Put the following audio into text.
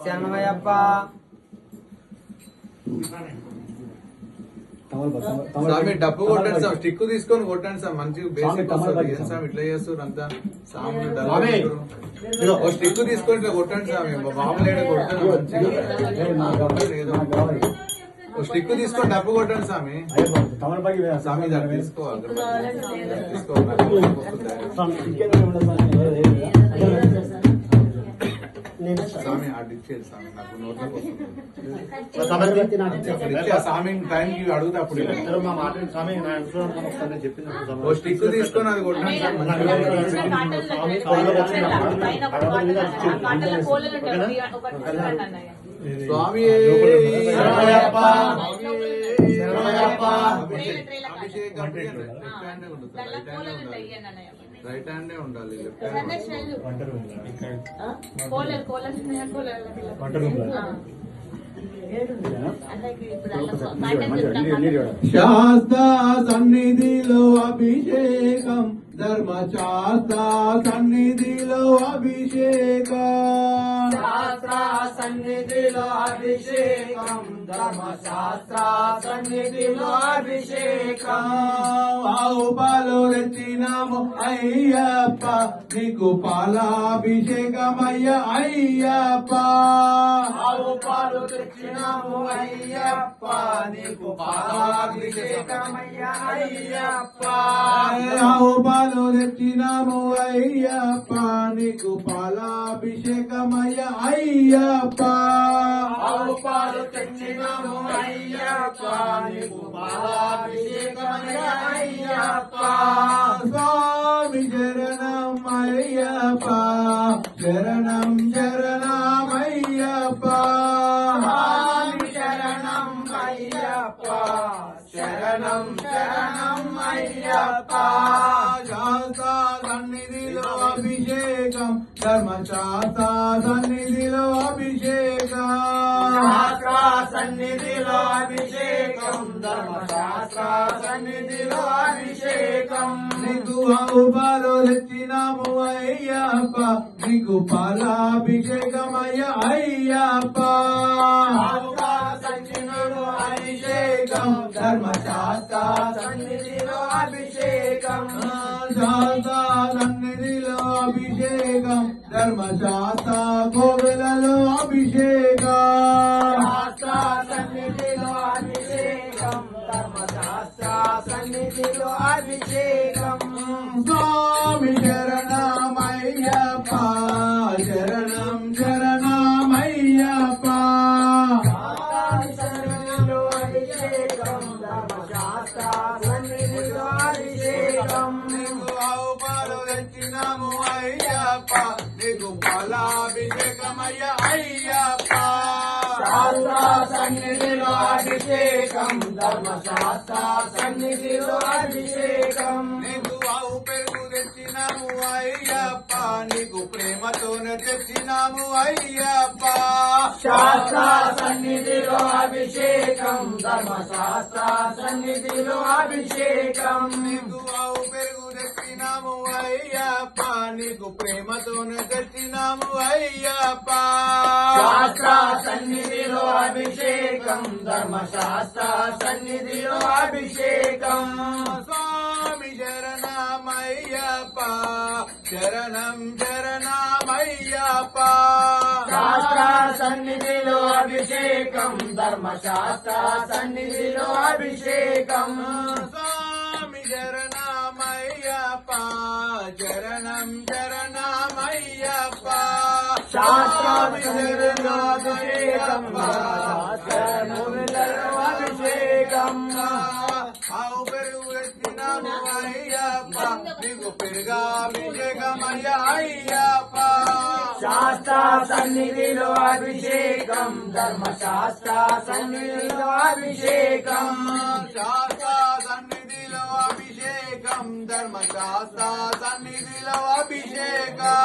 శరణమయ్యప్ప స్వామి డబ్బు కొట్టండి సార్ స్టిక్ తీసుకొని కొట్టండి సార్ మంచి బేసిక్ వస్తుంది ఏం. స్వామి ఇట్లా చేస్తారు అంతా స్వామి. డబ్బు ఓ స్టిక్ తీసుకొని ఇట్లా కొట్టండి కొడతాను మంచిగా ఏదో ఓ స్టిక్ తీసుకొని డబ్బు కొట్టండి స్వామి తమలపాకి స్వామి దాన్ని తీసుకోవాలి తీసుకోవాలి స్వామి అటు ఇచ్చేది స్వామి నాకు నోట్లోకి వస్తుంది ఆ స్వామి టైంకి అడుగుతా అప్పుడు ఓ స్టిక్ తీసుకొని అది మంచిగా స్వామి రైట్ హ్యాండే ఉండాలి. శాస్త్ర సన్నిధిలో అభిషేకం ధర్మశాస్త్ర సన్నిధిలో అభిషేకం. శాస్త్ర సన్నిధిలో అభిషేకం. ధర్మశాస్త్ర సన్నిధిలో అభిషేకం ఆవు పాలు రెచ్చినాము అయ్యప్ప నీకు పాలాభిషేకమయ్య అయ్యప్ప ఆవు పాలు తెచ్చినాము అయ్యప్ప నీకు పాలాభిషేకమయ్యా అయ్యప్ప ఆవు పాలు తెచ్చినాము అయ్యప్ప నీకు పాలాభిషేకమయ్య అయ్యప్ప అయ్యప్ప నీకు పాలాభిషేకమయ్యా అయ్యప్ప స్వామి శరణం అయ్యప్ప శరణం శరణమయ్యప్ప స్వామి శరణం సన్నిధిలో అభిషేకం. ధర్మశాస్త్ర సన్నిధిలో అభిషేకం. సన్నిధిలో అభిషేకం. ధర్మశాస్త్ర సన్నిధిలో అభిషేకం. నీకు ఆవు పాలు తెచ్చినాము అయ్యప్ప. నీకు పాలాభిషేకమయ్య అయ్యప్ప. సన్నిధిలో అభిషేకం. ధర్మశాస్త్ర సన్నిధిలో అభిషేకం. శాస్త్ర సన్నిధిలో అభిషేకం ధర్మశాస్త్ర కోవెలలో అభిషేకం. సన్నిధిలో అభిషేకం ధర్మశాస్త్ర సన్నిధిలో అభిషేకం. స్వామి శరణమయ్యప్ప. తెచ్చినాము అయ్యప్ప. నీకు పాలాభిషేకమయ్య అయ్యప్ప. సన్నిధిలో అభిషేకం ధర్మశాస్త్ర సన్నిధిలో అభిషేకం. నీకు ఆవు పెరుగు తెచ్చినాము అయ్యప్ప. నీకు ప్రేమతోనే తెచ్చినాము అయ్యప్ప. శాస్త్ర సన్నిధిలో అభిషేకం ధర్మశాస్త్ర సన్నిధిలో అభిషేకం. నీకు ఆవు పెరుగు తెచ్చినాము అయ్యప్ప నీకు ప్రేమతోనే తెచ్చినాము అయ్యప్ప. సన్నిధిలో అభిషేకం ధర్మశాస్త్ర సన్నిధిలో అభిషేకం. స్వామి శరణమయ్యప్ప శరణం శరణమయ్యప్ప సన్నిధిలో అభిషేకం ధర్మశాస్త్ర సన్నిధిలో అభిషేకం. స్వామి శరణమయ్యప్ప శాస్త్ర సన్నిధిలో అభిషేకం ధర్మశాస్త్రములలో ఆవు పెరుగు ఎత్తినాము అయ్యప్ప నీకు పెరుగాభిషేకమయ్య అయ్యప్ప శాస్త్ర సన్నిధిలో అభిషేకం ధర్మశాస్త్ర సన్నిధిలో అభిషేకం శాస్త్ర సన్నిధిలో అభిషేకం ధర్మశాస్త్ర సన్నిధిలో అభిషేకం.